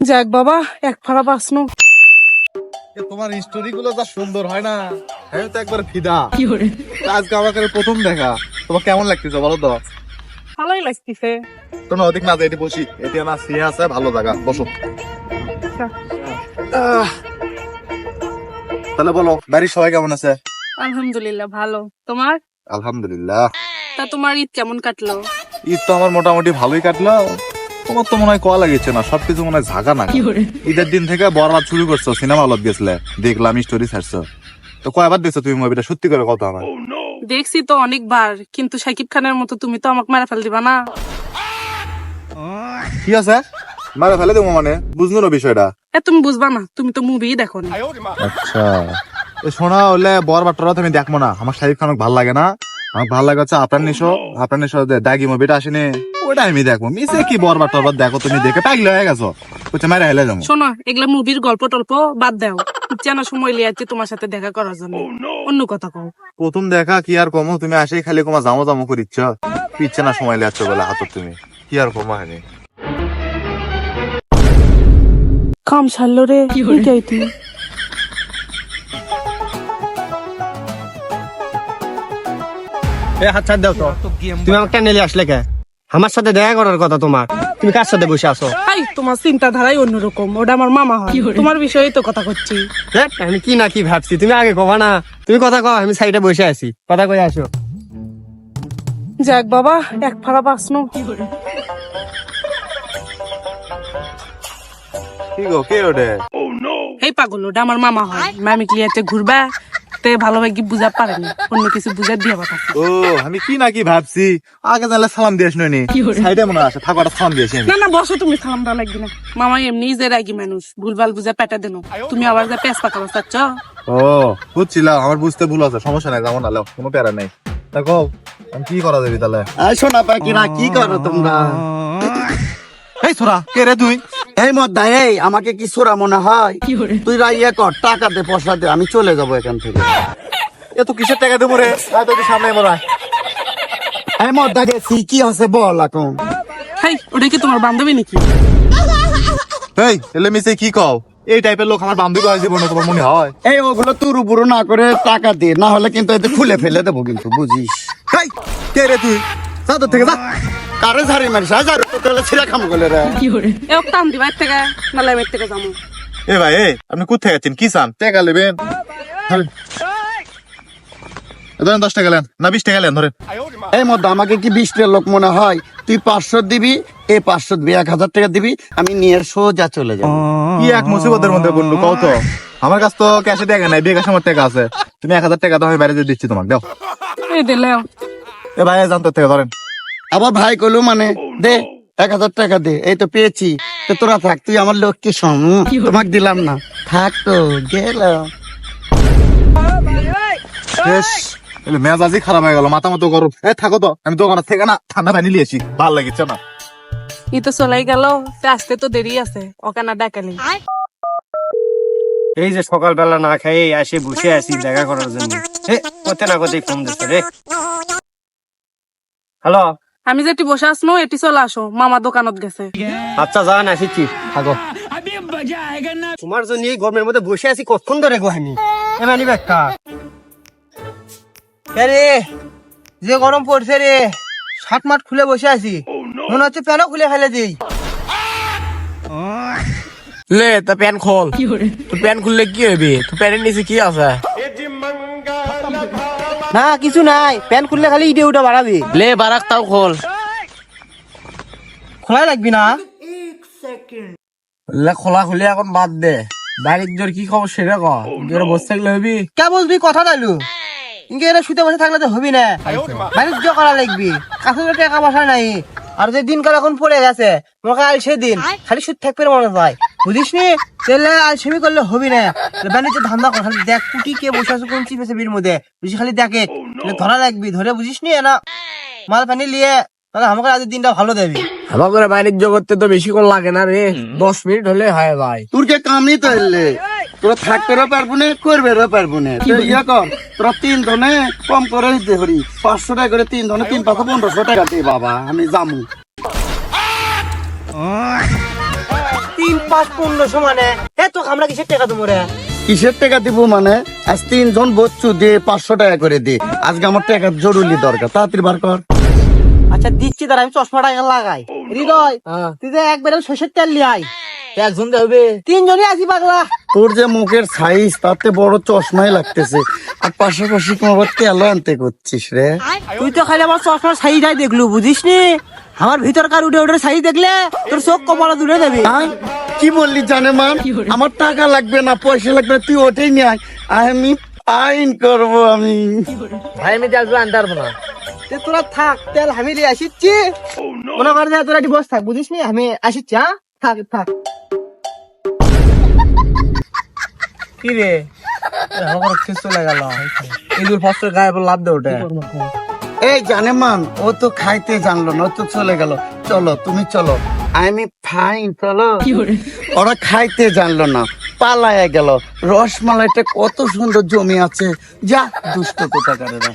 যাক বাবা এক ফাড়া বাঁচনো। এ, তোমার স্টোরি গুলো যা সুন্দর হয় না? আমি তো একবার ফিদা। আজকে আমাকে প্রথম দেখা। তোমার কেমন লাগতেছে বলো তো? ভালোই লাগতেছে। কোনো অধিক না বসি। এটি আমার সিয়ে আছে ভালো জায়গা বসো। তাহলে বলো বাড়ির সবাই কেমন আছে? আলহামদুলিল্লাহ ভালো। তোমার? আলহামদুলিল্লাহ। তা তোমার ঈদ কেমন কাটলো? ঈদ তো আমার মোটামুটি ভালোই কাটলো। তোমার তো মনে হয় কোয়া লাগিয়েছে না সবকিছু মনে হয় ঝাঁকা না ঈদের দিন থেকে বরবাদ শুরু করছ সিনেমা হলত গেছিলে দেখলাম স্টোরি ছাড়ছো। তো কয়বার দেখছ তুমি মুভিটা সত্যি করে কথা আমার দেখছি তো অনেকবার কিন্তু সাকিব খানের মতো তুমি তো আমাকে মেরে ফেল দিবা না। কি আছে? মারে ফেলে দেবো মানে? বুঝলো না বিষয়টা। এ তুমি বুঝবা না তুমি তো মুভি দেখো না। আচ্ছা। এ শোনা হলে বরবাদটা তুমি দেখব না। আমার শাহিদ খানক ভালো লাগে না। আমার ভালো লাগে হচ্ছে আপনার নিশো। আপনার নিশো দাগি মুভিটা আসেনি। ওটা আমি দেখব। মিসে কি বরবাদ টরবাদ দেখো তুমি দেখে পাগলে হয়ে গেছো। মারে হেলে যাব। শোনো এগুলা মুভির গল্প টল্প বাদ দাও। ইচ্ছা না সময় লিয়ে যাচ্ছে তোমার সাথে দেখা করার জন্য। অন্য কথা কও। প্রথম দেখা কি আর কমো? তুমি আসেই খালি কমা জামো জামো ইচ্ছে না সময় লিয়াচ্ছ বলে হাতত তুমি। কি আর কমা হয়নি কাম ছাড়লো রে এটাই তুই এ হাত ছাড় দাও তো। তুমি আমাকে টেনে আসলে কে? আমার সাথে দেখা করার কথা তোমার। তুমি কার সাথে বসে আছো? এই তোমার চিন্তাধারাই অন্যরকম। ওটা আমার মামা হয়। তোমার বিষয়ে তো কথা করছি আমি কি না কি ভাবছি তুমি আগে কবা না। তুমি কথা কও আমি সাইডে বসে আছি। কথা কই আসো। যাক বাবা এক ফাড়া বাঁচনো। কি করে কি গো কে ওটা? এই পাগল ওটা আমার মামা হয়। মামি ক্লিয়ারতে ঘুরবা? তে ভালোভাবে বুঝা পারেনি অন্য কিছু বুঝা দিয়ে কথা ও আমি কি না কি ভাবছি? আগে জানলে সালাম দিয়ে আসলো নি। সাইডে মনে একটা সালাম দিয়েছি না না বসো তুমি সালাম দেওয়া লাগবে না। মামা এমনি যে রাগি মানুষ ভুলভাল বুঝা পেটা দেন তুমি আবার যা পেঁচ পাকা বাঁচাচ্ছ ও বুঝছিলাম আমার বুঝতে ভুল আছে সমস্যা নাই যেমন আলো কোনো প্যারা নাই। দেখো আমি কি করা যাবি তাহলে? শোনা পাখিরা কি করো তোমরা? এই কে রে তুই? এই মধ্যে এই আমাকে কি সোরা মনে হয়? তুই রাইয়ে কর টাকা দে পয়সা দে আমি চলে যাব এখান থেকে। এ তো কিসের টাকা দেবো রে? আয় তো তুই সামনে মনে হয় এই মধ্যে গেছি কি আছে বল এখন? হাই ওটা কি তোমার বান্ধবী নাকি? এই এলে মিসে কি কও? এই টাইপের লোক আমার বান্ধবী হয় জীবনে তোমার মনে হয়? এই ওগুলো তুরু বুরু না করে টাকা দে না হলে কিন্তু এতে খুলে ফেলে দেবো কিন্তু বুঝিস? কে রে তুই? তোর থেকে যা। কারে ঝাড়ি মারিস? তো তাহলে ছিঁড়ে খাম গেলে রে। এ টান দিবা এর থেকে নালে এর থেকে যাব এ ভাই এ আপনি কোথায় আছেন? কি চান? টাকা নেবেন ধরেন। দশ টাকা নেন। না বিশ টাকা নেন ধরেন। এই মধ্যে আমাকে কি বিশটা লোক মনে হয়? তুই পাঁচশো দিবি এই পাঁচশো দিবি এক হাজার টাকা দিবি আমি নিয়ে সোজা চলে যাব। কি এক মুসিবতের মধ্যে বলল কও তো। আমার কাছে তো ক্যাশে টাকা নাই বিকাশ আমার টাকা আছে। তুমি এক হাজার টাকা দাও আমি বাইরে দিচ্ছি তোমাকে দাও। এই দিলে এ ভাই জান তোর থেকে ধরেন। আবার ভাই কইলো মানে দে এক হাজার টাকা দে এই তো পেয়েছি। তো তোরা থাক তুই আমার লোককে সম তোমাকে দিলাম না। থাক তো এলে খারাপ হয়ে গেল মাথা মতো গরম। এ থাকো তো আমি দোকানের থেকে না ঠান্ডা পানি নিয়েছি ভালো না। ই তো চলাই গেল আসতে তো দেরি আছে ওকে না ডাকালি এই যে সকালবেলা না খাই আসে বসে আছি দেখা করার জন্য। এ কোথা না কোথায় ফোন দিচ্ছে রে। হ্যালো? আমি যেটি বসে আসনো এটি চলে আসো। মামা দোকানত গেছে। আচ্ছা যান আসিছি। থাকো তোমার জন্য এই গরমের মধ্যে বসে আছি কতক্ষণ ধরে গো আমি? এ মানি ব্যাখ্যা রে যে গরম পড়ছে রে শার্ট মাঠ খুলে বসে আছি। মনে হচ্ছে প্যানও খুলে ফেলে দিই লে তা প্যান খোল। তো প্যান খুললে কি হবে তো প্যানের নিচে কি আছে? না কিছু নাই। প্যান খুললে খালি ইটে উঠে বাড়াবি। লে বারাক তাও খোল। খোলা লাগবি না? লে খোলা খুলে এখন বাদ দে। বাড়ির জোর কি খবর সেটা ক। জোরে বসে থাকলে হবি? কে বুঝবি কথা লাইলু ইনকে এরা শুতে বসে থাকলে তো হবি না। বাণিজ্য করা লাগবি। কাছে টাকা পয়সা নাই। আর যে দিনকাল এখন পড়ে গেছে মোকে আল সেদিন। খালি সুদ থাকবে মনে হয়। বুঝিস নি তাহলে আল সেমি করলে হবি না। বাণিজ্য ধান্দা কর খালি দেখ কুটি কে বসে আছে কোন চিপেছে বীর মধ্যে। বুঝি খালি দেখে ধরা লাগবি ধরে বুঝিস নি না মাল পানি লিয়ে তাহলে আমাকে আজকের দিনটা ভালো দেবি। আমার করে বাণিজ্য করতে তো বেশিক্ষণ লাগে না রে। দশ মিনিট হলে হয় ভাই। তোর কে কামই তো এলে তোরা থাকতেও পারব না করবেও পারব না। ইয়া কর তোরা তিন ধনে কম করে দিতে পারি পাঁচশো টাকা করে তিন ধনে তিন পাঁচশো পনেরোশো টাকা দে বাবা আমি যামু। তিন পাঁচ পনেরোশো মানে। এত আমরা কিসের টাকা কিসের টাকা দিব মানে? আজ তিনজন বচ্চু দিয়ে পাঁচশো টাকা করে দে। আজকে আমার টাকা জরুরি দরকার। তাড়াতাড়ি বার কর। আচ্ছা দিচ্ছি তার আমি লাগাই। হৃদয় তুই যে একবারে শস্যের তেল লিয়াই একজন হবে। তিনজনই আছি পাগলা। তোর যে মুখের সাইজ তাতে বড় চশমাই লাগতেছে। আর পাশাপাশি তোমার তেল আনতে করছিস রে। তুই তো খালি আমার চশমার সাইজটাই দেখলু বুঝিস নি আমার ভিতরকার উঠে উঠে সাইজ দেখলে তোর চোখ কপালে দূরে দেবে কি বললি জানে মান? আমার টাকা লাগবে না পয়সা লাগবে না, তুই ওটাই নিয়ে আয়। আমি আইন করব আমি। ভাই আমি তেল আনতে পারব না। তোরা থাক তেল আমি লিয়ে আসিচ্ছি। মনে কর যে তোরা একটু বস থাক বুঝিস নি? আমি আসিচ্ছি হ্যাঁ? থাক থাক। কি রে? আমার চলে গেল। ইঁদুর ফসল গায়ে লাভ দে ওটা এই জানে মান ও তো খাইতে জানলো না ও তো চলে গেল। চলো তুমি চলো। আমি ফাইন চলো ওরা খাইতে জানলো না পালায় গেল। রসমালাইটা কত সুন্দর জমি আছে। যা দুষ্ট কোথাকারেরা